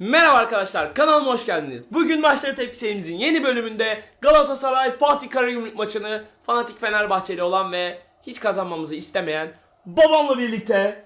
Merhaba arkadaşlar kanalıma hoş geldiniz. Bugün maçları tepki serimizin yeni bölümünde Galatasaray Fatih Karagümrük maçını fanatik Fenerbahçeli olan ve hiç kazanmamızı istemeyen babamla birlikte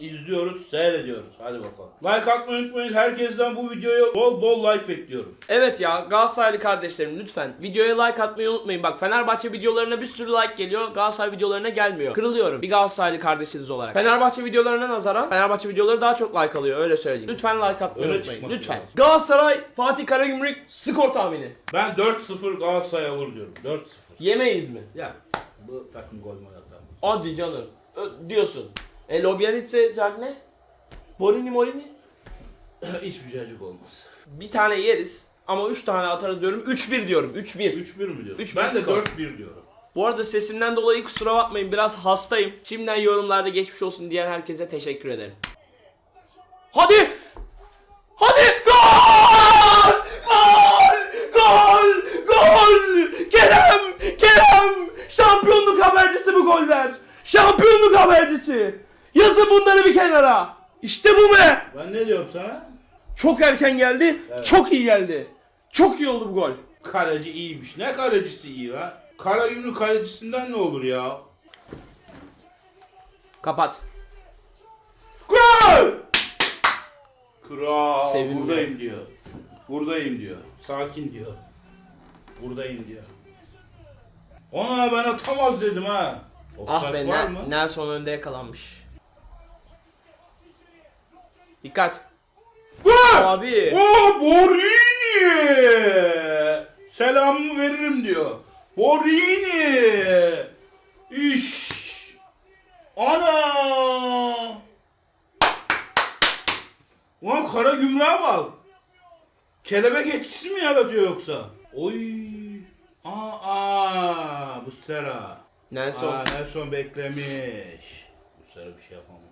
İzliyoruz, seyrediyoruz. Hadi bakalım. Like atmayı unutmayın. Herkesten bu videoya bol bol like bekliyorum. Evet ya Galatasaraylı kardeşlerim lütfen videoya like atmayı unutmayın. Bak Fenerbahçe videolarına bir sürü like geliyor. Galatasaray videolarına gelmiyor. Kırılıyorum bir Galatasaraylı kardeşiniz olarak. Fenerbahçe videolarına nazaran Fenerbahçe videoları daha çok like alıyor öyle söyleyeyim. Lütfen like atmayı Öyle unutmayın. çıkması Lütfen. lazım. Galatasaray Fatih Karagümrük skor tahmini. Ben 4-0 Galatasaray alır diyorum. 4-0. Yemeyiz mi? Ya bu takım gol mü atar? Hadi canım. Ö- diyorsun. E Lobianitse Cagne? Morini Morini? Hiçbir cacık olmaz. Bir tane yeriz ama 3 tane atarız diyorum. 3-1 diyorum. 3-1. 3-1 mi diyorsun? 3-1 ben de skor. 4-1 diyorum. Bu arada sesimden dolayı kusura bakmayın biraz hastayım. Şimdiden yorumlarda geçmiş olsun diyen herkese teşekkür ederim. Hadi! Hadi! Gol! Gol! Gol! Gol! Kerem! Kerem! Şampiyonluk habercisi bu goller. Şampiyonluk habercisi. Yazın bunları bir kenara. İşte bu be. Ben ne diyorum sana? Çok erken geldi. Evet. Çok iyi geldi. Çok iyi oldu bu gol. Kaleci iyiymiş. Ne kalecisi iyi ha? Karagümrük kalecisinden ne olur ya? Kapat. Gol! Kral Sevinme. buradayım diyor. Buradayım diyor. Sakin diyor. Buradayım diyor. Ona ben atamaz dedim ha. Ah Offside be var mı? Nelson önde yakalanmış. Dikkat. Gol! Abi. Oo Borini! Selamımı veririm diyor. Borini! İş! Ana! Ulan kara gümrüğe bak. Kelebek etkisi mi yaratıyor yoksa? Oy! Aa, aa bu sera. Nelson. Aa, Nelson beklemiş. Bu sera bir şey yapamam.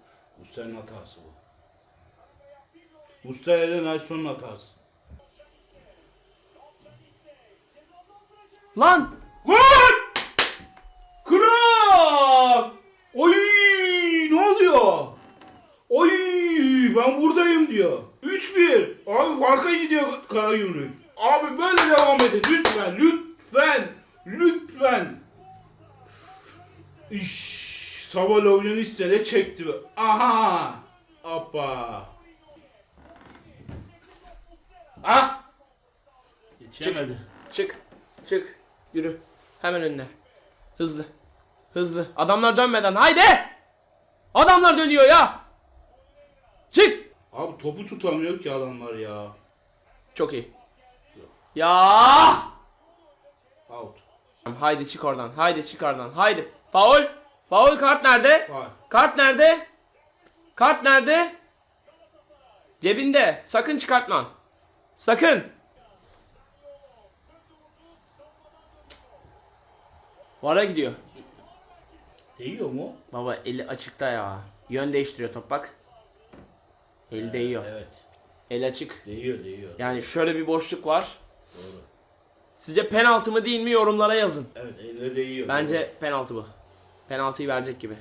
Bu senin hatası bu. Mustafa ile Nelson'un hatası. Lan. Gol! Kral! Oy! Ne oluyor? Oy! Ben buradayım diyor. 3-1. Abi farka gidiyor Karagümrük. Abi böyle devam edin. Lütfen, lütfen, lütfen. İş, Sabalovyaniste de çekti. Aha! Hoppa. Ah! Yetişemedi. Çık. Çık. Yürü. Hemen önüne. Hızlı. Hızlı. Adamlar dönmeden. Haydi. Adamlar dönüyor ya. Çık. Abi topu tutamıyor ki adamlar ya. Çok iyi. Ya. Out. Haydi çık oradan. Haydi çık oradan. Haydi. Faul. Faul kart nerede? Vay. Kart nerede? Kart nerede? Cebinde. Sakın çıkartma. Sakın. Vara gidiyor. Değiyor mu? Baba eli açıkta ya. Yön değiştiriyor top bak. Eli değiyor. Evet. El açık. Değiyor değiyor. Yani şöyle bir boşluk var. Doğru. Sizce penaltı mı değil mi yorumlara yazın. Evet eline değiyor. Bence penaltı bu. Penaltıyı verecek gibi.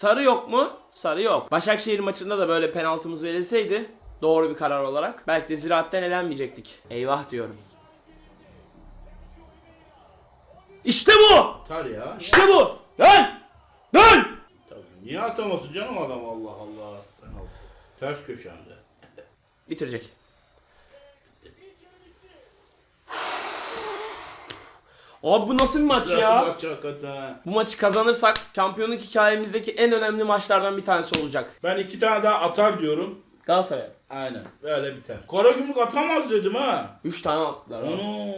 Sarı yok mu? Sarı yok. Başakşehir maçında da böyle penaltımız verilseydi doğru bir karar olarak belki de ziraatten elenmeyecektik. Eyvah diyorum. İşte bu! Atar ya. İşte bu! Dön! Dön! Tabii. Niye atamasın canım adam Allah Allah. Penaltı. Ters köşende. Bitirecek. Abi bu nasıl bir maç ya? maç hakikaten. Bu maçı kazanırsak şampiyonluk hikayemizdeki en önemli maçlardan bir tanesi olacak. Ben iki tane daha atar diyorum. Galatasaray. Aynen. Böyle biter. Karagümrük atamaz dedim ha. 3 tane attılar. abi. Onu.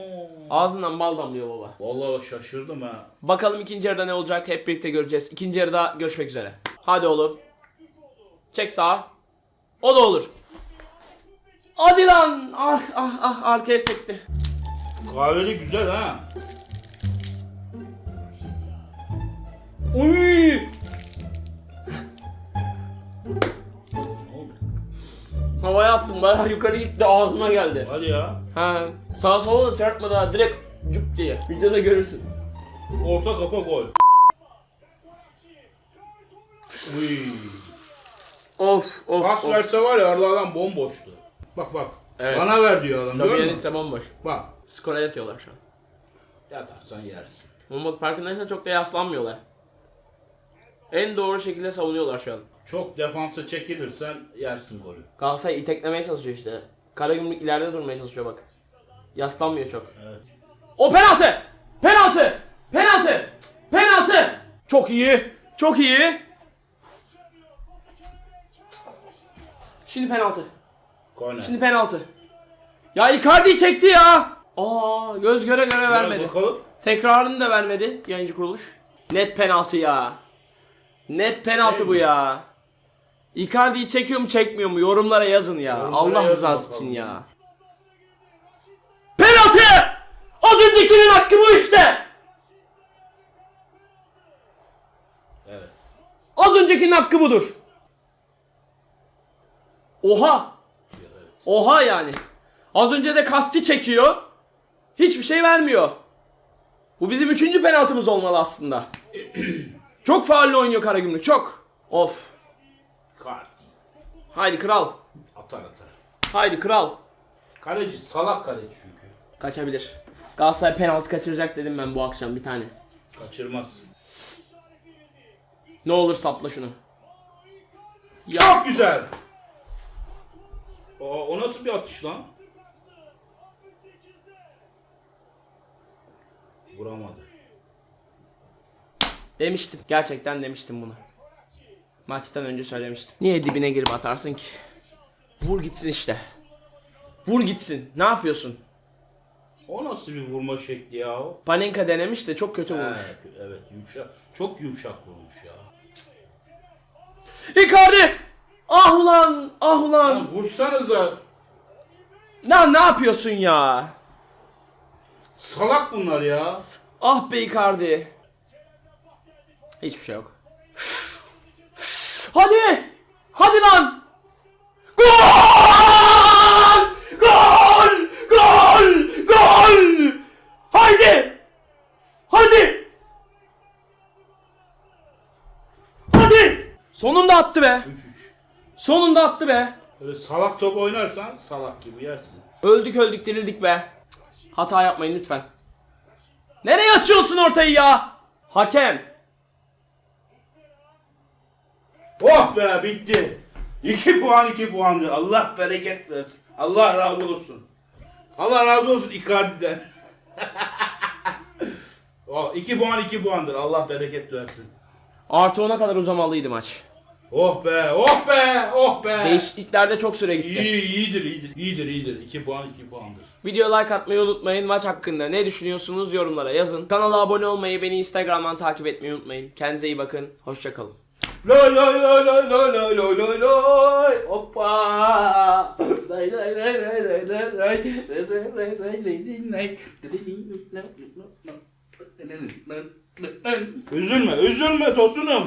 Ağzından bal damlıyor baba. Vallahi bak şaşırdım ha. Bakalım ikinci yarıda ne olacak hep birlikte göreceğiz. İkinci yarıda görüşmek üzere. Hadi oğlum. Çek sağa. O da olur. Hadi lan. Ah ah ah arkaya sekti. Kahveli güzel ha. Oldu? Havaya attım bayağı yukarı gitti ağzıma geldi. Hadi ya. Ha, sağa sola da çarpmadı ha direkt cüp diye. Videoda görürsün. Orta kafa gol. Uy. Of of Pas of. verse var ya Arda adam bomboştu. Bak bak. Evet. Bana ver diyor adam. Musun? Lobiyanitse bomboş. Bak. Skora yatıyorlar şu an. Yatarsan yersin. Ama bak farkındaysan çok da yaslanmıyorlar. En doğru şekilde savunuyorlar şu an. Çok defansa çekilirsen yersin golü. Galatasaray iteklemeye çalışıyor işte. Karagümrük ileride durmaya çalışıyor bak. Yaslanmıyor çok. Evet. O penaltı! Penaltı! Penaltı! Penaltı! Çok iyi. Çok iyi. Şimdi penaltı. Korner. Şimdi penaltı. Ya Icardi çekti ya. Aa göz göre göre Ver vermedi. Bakalım. Tekrarını da vermedi yayıncı kuruluş. Net penaltı ya. Net penaltı bu ya. Icardi'yi çekiyor mu çekmiyor mu yorumlara yazın ya. Yorumlara Allah yazın rızası bakalım. için ya. Penaltı! Az öncekinin hakkı bu işte. Evet. Az öncekinin hakkı budur. Oha. Oha yani. Az önce de kasti çekiyor. Hiçbir şey vermiyor. Bu bizim üçüncü penaltımız olmalı aslında. çok faulle oynuyor Karagümrük çok. Of. Kart. Haydi kral. Atar atar. Haydi kral. Kaleci salak kaleci çünkü. Kaçabilir. Galatasaray penaltı kaçıracak dedim ben bu akşam bir tane. Kaçırmaz. Ne olur sapla şunu. Ya. Çok güzel. O, o nasıl bir atış lan? Vuramadı. Demiştim. Gerçekten demiştim bunu. Maçtan önce söylemiştim. Niye dibine girip atarsın ki? Vur gitsin işte. Vur gitsin. Ne yapıyorsun? O nasıl bir vurma şekli ya o? Panenka denemiş de çok kötü vurmuş. Evet, evet yumuşak. Çok yumuşak vurmuş ya. Icardi! Ah ulan! Ah ulan! Lan vursanıza. Lan ne yapıyorsun ya? Salak bunlar ya. Ah be Icardi. Hiçbir şey yok. Hadi! Hadi lan! Gol! Gol! Gol! Gol! Haydi! Hadi! Hadi! Sonunda attı be. 3-3. Sonunda attı be. Böyle salak top oynarsan salak gibi yersin. Öldük öldük dirildik be. Hata yapmayın lütfen. Nereye açıyorsun ortayı ya? Hakem. Oh be bitti. 2 puan 2 puandı. Allah bereket versin. Allah razı olsun. Allah razı olsun Icardi'den. oh, 2 puan 2 puandır. Allah bereket versin. Artı 10'a kadar uzamalıydı maç. Oh be, oh be, oh be. Değişikliklerde çok süre gitti. İyi, iyidir, iyidir. İyidir, iyidir. 2 puan 2 puandır. Videoya like atmayı unutmayın. Maç hakkında ne düşünüyorsunuz yorumlara yazın. Kanala abone olmayı, beni Instagram'dan takip etmeyi unutmayın. Kendinize iyi bakın. Hoşçakalın. Loy loy loy loy loy loy loy loy loy hoppa lay lay lay lay lay lay lay lay lay lay lay lay lay Üzülme, üzülme Tosunum.